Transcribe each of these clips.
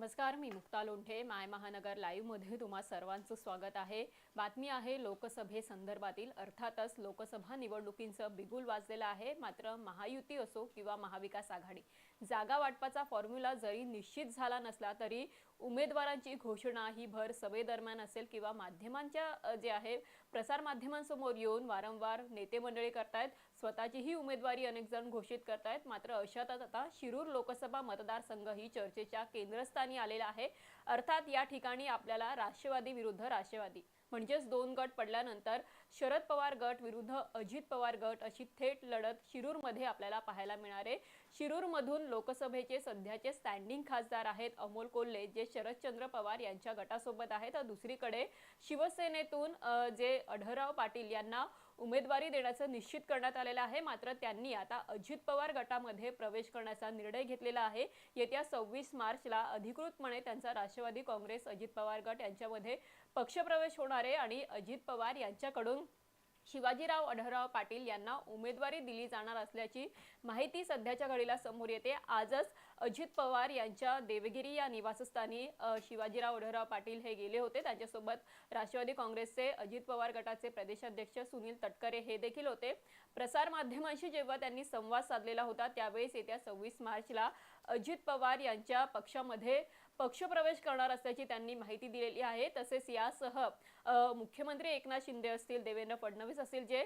नमस्कार मी मुक्ता लोंढे. माय महानगर लाईव्हमध्ये तुम्हा सर्वांचं स्वागत आहे. बातमी आहे लोकसभेसंदर्भातील अर्थातच लोकसभा निवडणुकींचं बिगुल वाजलेलं आहे. मात्र महायुती असो किंवा महाविकास आघाडी जागा वाटपाचा फॉर्म्युला जरी निश्चित झाला नसला तरी उमेदवारांची घोषणा ही भर सभेदरम्यान असेल किंवा माध्यमांच्या जे आहे प्रसार माध्यमांसमोर येऊन वारंवार नेते मंडळी करतायत. स्वतःचीही उमेदवारी अनेक जण घोषित करतायत. मात्र अशातच आता शिरूर लोकसभा मतदारसंघ ही चर्चेच्या केंद्रस्थानी आलेला आहे. अर्थात या ठिकाणी आपल्याला राष्ट्रवादी विरुद्ध राष्ट्रवादी. म्हणजेच दोन गट पडल्यानंतर शरद पवार गट विरुद्ध अजित पवार गट अशी थेट लढत शिरूरमध्ये आपल्याला पाहायला मिळणार आहे. शिरूरमधून लोकसभेचे सध्याचे स्टँडिंग खासदार आहेत अमोल कोल्हे जे शरदचंद्र पवार यांच्या गटासोबत आहेत. तर दुसरीकडे शिवसेनेतून जे अढराव पाटील यांना उमेदवारी देण्याचं निश्चित करण्यात आलेलं आहे. मात्र त्यांनी आता अजित पवार गटामध्ये प्रवेश करण्याचा निर्णय घेतलेला आहे. येत्या सव्वीस मार्चला अधिकृतपणे त्यांचा राष्ट्रवादी काँग्रेस अजित पवार गट यांच्यामध्ये पक्षप्रवेश होणार आहे आणि अजित पवार यांच्याकडून शिवाजीराव अढळराव पाटील यांना उमेदवारी दिली जाणार असल्याची माहिती सध्याच्या घडीला समोर येते. आजच अजित पवार यांच्या देवगिरी या निवासस्थानी शिवाजीराव अढळराव पाटील हे गेले होते. त्यांच्यासोबत राष्ट्रवादी काँग्रेसचे अजित पवार गटाचे प्रदेशाध्यक्ष सुनील तटकरे हे देखील होते. प्रसार माध्यमांशी जेव्हा त्यांनी संवाद साधलेला होता त्यावेळेस येत्या सव्वीस मार्चला अजित पवार यांच्या पक्षामध्ये पक्षप्रवेश करणार असल्याची त्यांनी माहिती दिलेली आहे. तसेच यासह मुख्यमंत्री एकनाथ शिंदे असतील देवेंद्र फडणवीस असतील जे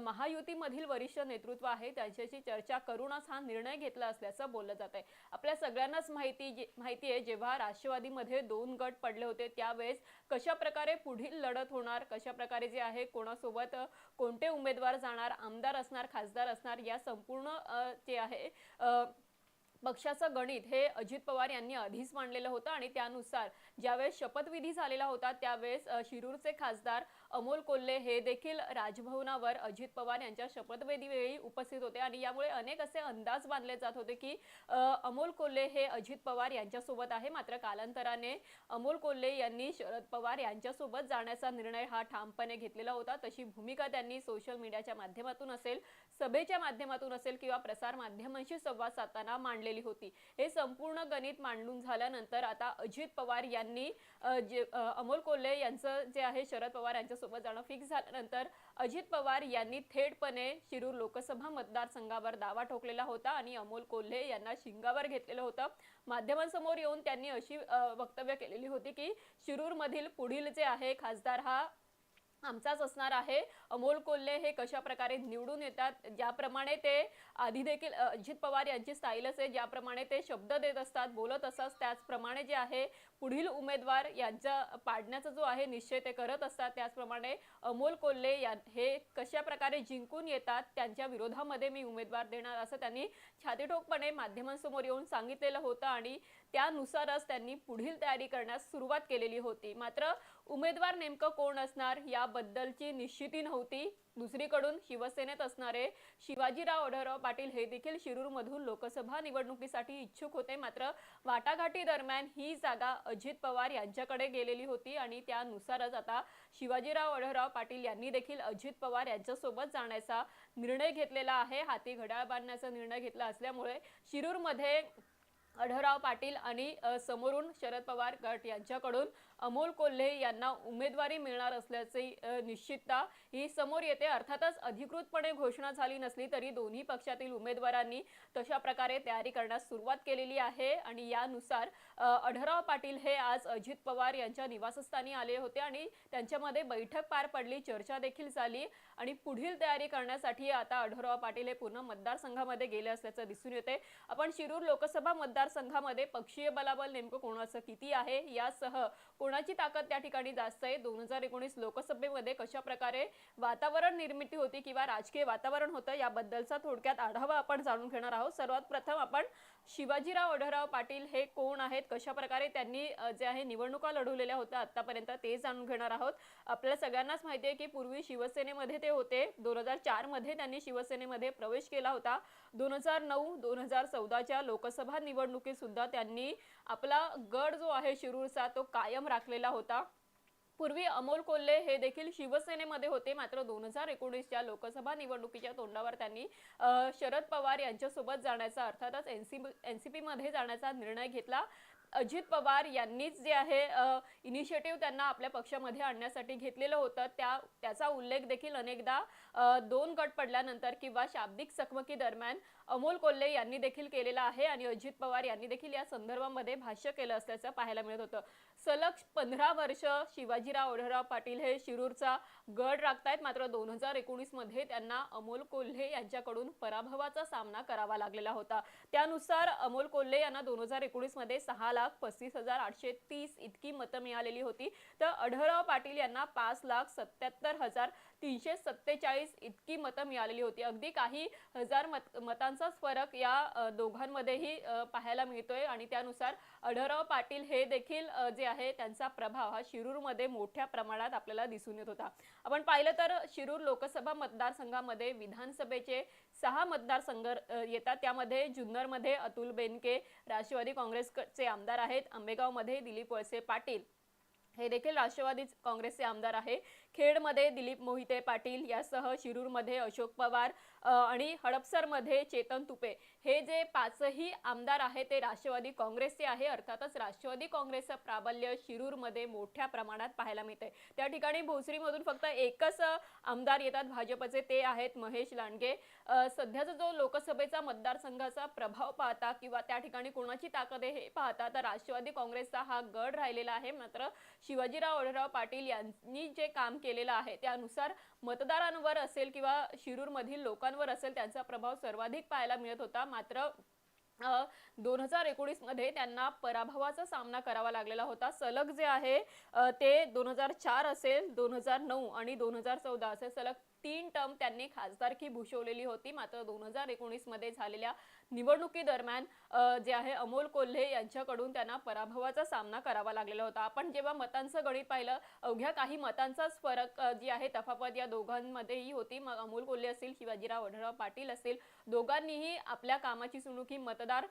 महायुतीमधील वरिष्ठ नेतृत्व आहे त्यांच्याशी चर्चा करूनच हा निर्णय घेतला असल्याचं बोललं जात आहे. आपल्या सगळ्यांनाच माहिती जे- माहिती आहे जेव्हा राष्ट्रवादीमध्ये दोन गट पडले होते त्यावेळेस कशा प्रकारे पुढील लढत होणार कशा प्रकारे जे आहे कोणासोबत कोणते उमेदवार जाणार आमदार असणार खासदार असणार या संपूर्ण जे आहे पक्षाचं गणित हे अजित पवार यांनी आधीच मांडलेलं होतं आणि त्यानुसार ज्यावेळेस शपथविधी झालेला होता त्यावेळेस शिरूरचे खासदार अमोल कोल्हे हे देखील राजभवनावर अजित पवार यांच्या शपथविधी वेळी उपस्थित होते आणि यामुळे अनेक असे अंदाज बांधले जात होते की अमोल कोल्हे हे अजित पवार यांच्यासोबत आहे. मात्र कालांतराने अमोल कोल्हे यांनी शरद पवार यांच्यासोबत जाण्याचा निर्णय हा ठामपणे घेतलेला होता. तशी भूमिका त्यांनी सोशल मीडियाच्या माध्यमातून असेल सभेच्या माध्यमातून असेल किंवा प्रसार माध्यमांशी संवाद साधताना मांडलेली होती. हे संपूर्ण गणित मांडून झाल्यानंतर आता अजित पवार यांनी जे अमोल कोल्हे यांचं जे आहे शरद पवार यांच्या यांच्यासोबत जाणं फिक्स झाल्यानंतर अजित पवार यांनी थेटपणे शिरूर लोकसभा मतदारसंघावर दावा ठोकलेला होता आणि अमोल कोल्हे यांना शिंगावर घेतलेलं होतं. माध्यमांसमोर येऊन त्यांनी अशी वक्तव्य केलेली होती की शिरूरमधील पुढील जे आहे खासदार हा आमचाच असणार आहे. अमोल कोल्हे हे कशा प्रकारे निवडून येतात? ज्याप्रमाणे ते आधी देखील अजित पवार यांची स्टाईलच आहे. ज्याप्रमाणे ते शब्द देत असतात बोलत असतात त्याचप्रमाणे जे आहे पुढील उमेदवार यांचा पाडण्याचा जो आहे निश्चय ते करत असतात. त्याचप्रमाणे अमोल कोल्हे या हे कशा प्रकारे जिंकून येतात त्यांच्या विरोधामध्ये मी उमेदवार देणार असं त्यांनी छातीठोकपणे माध्यमांसमोर येऊन सांगितलेलं होतं आणि त्यानुसारच त्यांनी पुढील तयारी करण्यास सुरुवात केलेली होती. मात्र उमेदवार नेमकं कोण असणार याबद्दलची निश्चिती नव्हती. दुसरीकडून शिवसेनेत असणारे शिवाजीराव अढळराव पाटील हे देखील शिरूरमधून लोकसभा निवडणुकीसाठी इच्छुक होते. मात्र वाटाघाटी दरम्यान ही जागा अजित पवार यांच्याकडे गेलेली होती आणि त्यानुसारच आता शिवाजीराव अढळराव पाटील यांनी देखील अजित पवार यांच्यासोबत जाण्याचा निर्णय घेतलेला आहे. हाती घड्याळ बांधण्याचा निर्णय घेतला असल्यामुळे शिरूरमध्ये अढराव पाटील आणि समोरून शरद पवार गट यांच्याकडून अमोल कोल्हे यांना उमेदवारी मिळणार असल्याची निश्चितता ही समोर येते. अर्थातच अधिकृतपणे घोषणा झाली नसली तरी दोन्ही पक्षातील उमेदवारांनी तशा प्रकारे तयारी करण्यास सुरुवात केलेली आहे. आणि यानुसार अढराव पाटील हे आज अजित पवार यांच्या निवासस्थानी आले होते आणि त्यांच्यामध्ये बैठक पार पडली चर्चा देखील झाली. आणि पुढील तयारी करण्यासाठी आता अढराव पाटील हे पूर्ण मतदारसंघामध्ये गेले असल्याचं दिसून येते. आपण शिरूर लोकसभा मतदारसंघामध्ये पक्षीय बलाबल नेमकं कोणाचं किती आहे? यासह कोणाची ताकद त्या ठिकाणी जास्त आहे? दोन हजार एकोणीस लोकसभेमध्ये कशा प्रकारे वातावरण निर्मिती होती किंवा राजकीय वातावरण होतं याबद्दलचा थोडक्यात आढावा आपण जाणून घेणार आहोत. सर्वात प्रथम आपण शिवाजीराव अढळराव पाटील हे कोण आहेत? कशा प्रकारे त्यांनी जे आहे निवडणुका लढवलेल्या होत्या आतापर्यंत ते जाणून घेणार आहोत. आपल्या सगळ्यांनाच माहिती आहे की पूर्वी शिवसेनेमध्ये ते होते. दोन हजार चारमध्ये त्यांनी शिवसेनेमध्ये प्रवेश केला होता. दोन हजार नऊ दोन हजार चौदाच्या लोकसभा निवडणुकीत सुद्धा त्यांनी आपला गड जो आहे शिरूरचा तो कायम राखलेला होता. पूर्वी अमोल कोल्हे हे देखील शिवसेनेमध्ये होते. मात्र दोन हजार एकोणीसच्या लोकसभा निवडणुकीच्या तोंडावर त्यांनी शरद पवार यांच्यासोबत जाण्याचा अर्थातच एनसी सी मध्ये जाण्याचा निर्णय घेतला. अजित पवार यांनीच जे आहे इनिशिएटिव्ह त्यांना आपल्या पक्षामध्ये आणण्यासाठी घेतलेलं होतं. त्या त्याचा उल्लेख देखील अनेकदा दोन गट पडल्यानंतर किंवा शाब्दिक चकमकी दरम्यान अमोल कोल्हे यांनी देखील केलेला आहे आणि अजित पवार यांनी देखील या संदर्भामध्ये भाष्य केलं असल्याचं पाहायला मिळत होतं. सलग पंधरा वर्ष शिवाजीराव ओढराव पाटील हे शिरूरचा गड राखतायत. मात्र दोन हजार एकोणीसमध्ये त्यांना अमोल कोल्हे यांच्याकडून पराभवाचा सामना करावा लागलेला होता. त्यानुसार अमोल कोल्हे यांना दोन हजार एकोणीसमध्ये सहा लाख पस्तीस हजार आठशे तीस इतकी मतं मिळालेली होती. तर अढळराव पाटील यांना पाच लाख सत्याहत्तर हजार तीनशे सत्तेचाळीस इतकी मतं मिळालेली होती. अगदी काही हजार मत मतांचाच फरक या दोघांमध्येही पाहायला मिळतोय आणि त्यानुसार अढळराव पाटील हे देखील जे आहे त्यांचा प्रभाव हा शिरूरमध्ये मोठ्या प्रमाणात आपल्याला दिसून येत होता. आपण पाहिलं तर शिरूर लोकसभा मतदारसंघामध्ये विधानसभेचे सहा मतदारसंघ येतात. त्यामध्ये जुन्नरमध्ये अतुल बेनके राष्ट्रवादी काँग्रेसचे आमदार आहेत. आंबेगावमध्ये दिलीप वळसे पाटील. हे देखील राष्ट्रवादी काँग्रेसचे आमदार आहे. खेडमध्ये दिलीप मोहिते पाटील यासह शिरूरमध्ये अशोक पवार आणि हडपसरमध्ये चेतन तुपे. हे जे पाचही आमदार आहेत ते राष्ट्रवादी काँग्रेसचे आहे. अर्थातच राष्ट्रवादी काँग्रेसचं प्राबल्य शिरूरमध्ये मोठ्या प्रमाणात पाहायला मिळते त्या ठिकाणी भोसरीमधून फक्त एकच आमदार येतात. भाजपचे ते आहेत महेश लांडगे. सध्याचा जो लोकसभेचा मतदारसंघाचा प्रभाव पाहता किंवा त्या ठिकाणी कोणाची ताकद आहे हे पाहता तर राष्ट्रवादी काँग्रेसचा हा गड राहिलेला आहे. मात्र शिवाजीराव ओढेराव पाटील यांनी जे काम केलेला आहे. त्यानुसार मतदारांवर असेल किंवा शिरूरमधील लोकांवर असेल त्यांचा प्रभाव सर्वाधिक पाहायला मिळत होता. मात्र दोन हजार एकोणीसमध्ये त्यांना पराभवाचा सामना करावा लागलेला होता. सलग जे आहे ते दोन हजार चार असेल दोन हजार नऊ आणि दोन हजार चौदा असे सलग तीन टर्म त्यांनी खासदारकी भूषवलेली होती. मात्र दोन हजार एकोणीसमध्ये झालेल्या निवडणुकीदरम्यान अ, जे आहे अमोल कोल्हे यांच्याकडून त्यांना पराभवाचा सामना करावा लागलेला होता. आपण जेव्हा मतांचं गणित पाहिलं अवघ्या काही मतांचाच फरक जी आहे तफावत या दोघांमध्येही होती. मग अमोल कोल्हे असतील शिवाजीराव वढराव पाटील असतील दोघांनीही आपल्या कामाची सुणूक ही मतदार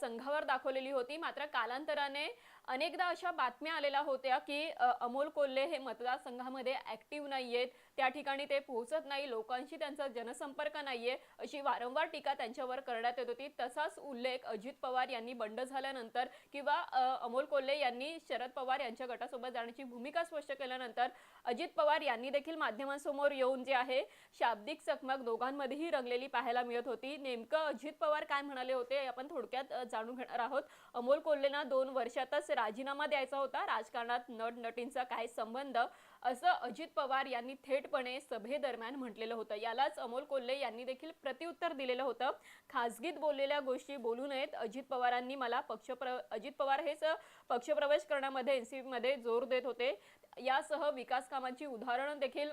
संघावर दाखवलेली होती. मात्र कालांतराने अनेकदा अशा बातम्या आलेल्या होत्या की अमोल कोल्हे हे मतदारसंघामध्ये ऍक्टिव्ह आहेत त्या ठिकाणी ते पोहोचत नाही. लोकांशी त्यांचा जनसंपर्क नाही आहे अशी वारंवार टीका त्यांच्यावर करण्यात येत होती. तसाच उल्लेख अजित पवार यांनी बंड झाल्यानंतर किंवा अमोल कोल्हे यांनी शरद पवार यांच्या गटासोबत जाण्याची भूमिका स्पष्ट केल्यानंतर अजित पवार यांनी देखील माध्यमांसमोर येऊन जे आहे शाब्दिक चकमक दोघांमध्येही रंगलेली पाहायला मिळत होती. नेमकं अजित पवार काय म्हणाले होते आपण थोडक्यात जाणून घेणार आहोत. अमोल कोल्हेना दोन वर्षातच राजीनामा द्यायचा होता. राजकारणात नट नटींचा काय संबंध? असं अजित पवार यांनी थेटपणे सभेदरम्यान म्हटलेलं होतं. यालाच अमोल कोल्हे यांनी देखील प्रत्युत्तर दिलेलं होतं. खासगीत बोललेल्या गोष्टी बोलू नयेत. अजित पवारांनी मला पक्षप्र अजित पवार हेच पक्षप्रवेश करण्यामध्ये एनसीपी मध्ये जोर देत होते. यासह विकास कामांची उदाहरणं देखील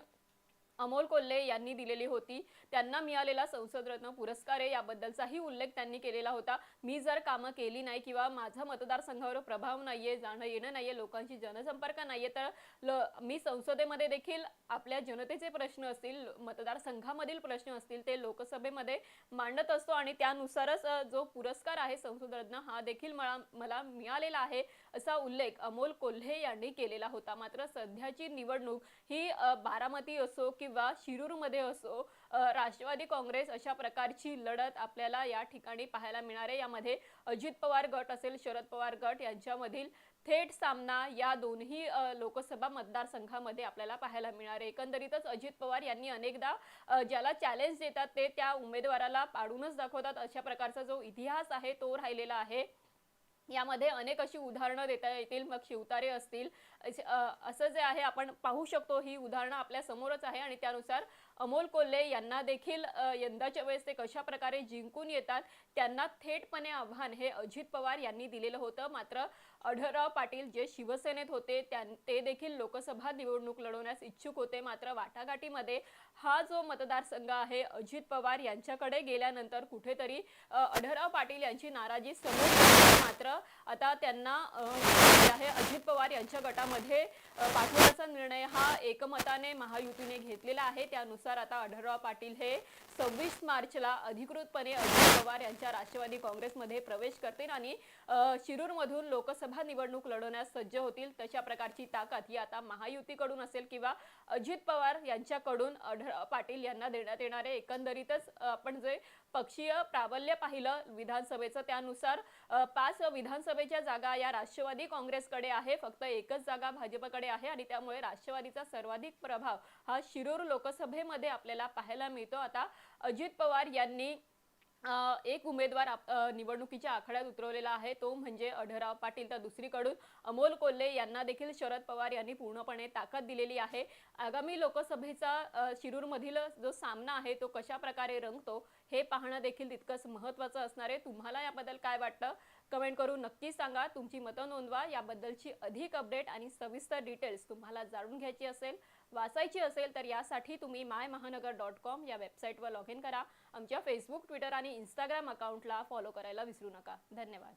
अमोल कोल्हे यांनी दिलेली होती. त्यांना मिळालेला संसद रत्न पुरस्कार आहे. याबद्दलचाही उल्लेख त्यांनी केलेला होता. मी जर कामं केली नाही किंवा माझा मतदारसंघावर प्रभाव नाहीये जाणं येणं नाहीये लोकांशी जनसंपर्क नाहीये तर ल मी संसदेमध्ये देखील आपल्या जनतेचे प्रश्न असतील मतदारसंघामधील प्रश्न असतील ते लोकसभेमध्ये मांडत असतो आणि त्यानुसारच जो पुरस्कार आहे संसद रत्न हा देखील मला मला मिळालेला आहे असा उल्लेख अमोल कोल्हे यांनी केलेला होता. मात्र सध्याची निवडणूक ही बारामती असो किंवा शिरूरमध्ये असो राष्ट्रवादी काँग्रेस अशा प्रकारची लढत आपल्याला या ठिकाणी पाहायला मिळणार आहे. यामध्ये अजित पवार गट असेल शरद पवार गट यांच्यामधील थेट सामना या दोन्ही लोकसभा मतदारसंघामध्ये आपल्याला पाहायला मिळणार आहे. एकंदरीतच अजित पवार यांनी अनेकदा ज्याला चॅलेंज देतात ते त्या उमेदवाराला पाडूनच दाखवतात. अशा प्रकारचा जो इतिहास आहे तो राहिलेला आहे. यामध्ये अनेक अशी उदाहरणं देता येतील मग शिवतारे असतील. असं जे आहे आपण पाहू शकतो ही उदाहरणं आपल्या समोरच आहे आणि त्यानुसार अमोल कोल्हे यांना देखील यंदाच्या वेळेस ते कशा प्रकारे जिंकून येतात त्यांना थेटपणे आव्हान हे अजित पवार यांनी दिलेलं होतं. मात्र अढळराव पाटील जे शिवसेनेत होते त्यां ते देखील लोकसभा निवडणूक लढवण्यास इच्छुक होते. मात्र वाटाघाटीमध्ये हा जो मतदारसंघ आहे अजित पवार यांच्याकडे गेल्यानंतर कुठेतरी अढळराव पाटील यांची नाराजी समोर मात्र आता त्यांना आहे अजित पवार यांच्या गटामध्ये पाठवण्याचा निर्णय हा एकमताने महायुतीने घेतलेला आहे. त्यानुसार आता आढळराव पाटील हे सव्वीस मार्चला अधिकृतपणे अजित पवार यांच्या राष्ट्रवादी काँग्रेसमध्ये प्रवेश करतील आणि शिरूरमधून लोकसभा निवडणूक लढवण्यास सज्ज होतील तशा प्रकारची ताकद ही आता महायुतीकडून असेल किंवा अजित पवार यांच्याकडून अढळ पाटील यांना देण्यात येणारे एकंदरीतच आपण जे पक्षीय प्राबल्य पाहिलं विधानसभेचं त्यानुसार पाच विधानसभेच्या जागा या राष्ट्रवादी काँग्रेसकडे आहे फक्त एकच जागा भाजपकडे आहे आणि त्यामुळे राष्ट्रवादीचा सर्वाधिक प्रभाव हा शिरूर लोकसभेमध्ये आपल्याला पाहायला मिळतो. आता अजित पवार यांनी एक उमेदवार आप- निवडणुकीच्या आखाड्यात उतरवलेला आहे. तो म्हणजे अढराव पाटील. तर दुसरीकडून अमोल कोल्हे यांना देखील शरद पवार यांनी पूर्णपणे ताकद दिलेली आहे. आगामी लोकसभेचा शिरूरमधील जो सामना आहे तो कशा प्रकारे रंगतो? हे पाहणं देखील तितकंच महत्त्वाचं असणार आहे. तुम्हाला याबद्दल काय वाटतं? कमेंट करून नक्की सांगा. तुमची मतं नोंदवा. याबद्दलची अधिक अपडेट आणि सविस्तर डिटेल्स तुम्हाला जाणून घ्यायची असेल वाचायची असेल तर यासाठी तुम्ही माय महानगर डॉट कॉम या वेबसाईटवर लॉग इन करा. आमच्या फेसबुक ट्विटर आणि इंस्टाग्राम अकाउंटला फॉलो करायला विसरू नका. धन्यवाद.